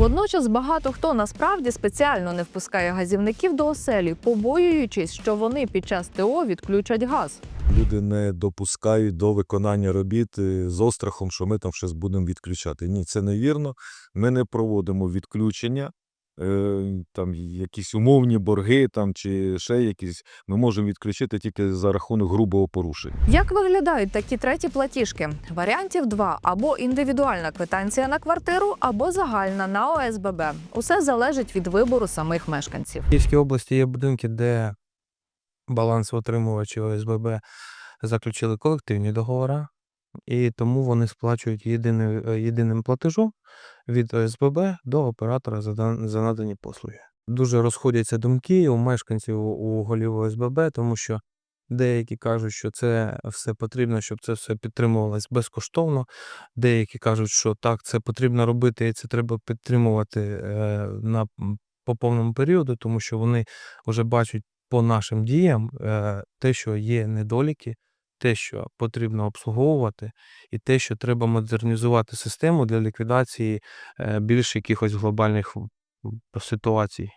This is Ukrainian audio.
Водночас багато хто насправді спеціально не впускає газівників до оселі, побоюючись, що вони під час ТО відключать газ. Люди не допускають до виконання робіт е, з острахом, що ми там щось будемо відключати. Ні, це невірно. Ми не проводимо відключення. Е, Там якісь умовні борги там чи ще якісь ми можемо відключити тільки за рахунок грубого порушення. Як виглядають такі треті платіжки? Варіантів два: або індивідуальна квитанція на квартиру, або загальна на ОСББ. Усе залежить від вибору самих мешканців. В Київській області є будинки, де балансоотримувачі ОСББ заключили колективні договори, і тому вони сплачують єдиний, е, єдиним платежом від ОСББ до оператора за надані послуги. Дуже розходяться думки у мешканців у голів ОСББ, тому що деякі кажуть, що це все потрібно, щоб це все підтримувалось безкоштовно. Деякі кажуть, що так, це потрібно робити, і це треба підтримувати е, на по повному періоду, тому що вони вже бачать по нашим діям е, те, що є недоліки, те, що потрібно обслуговувати, і те, що треба модернізувати систему для ліквідації е, більш якихось глобальних ситуацій.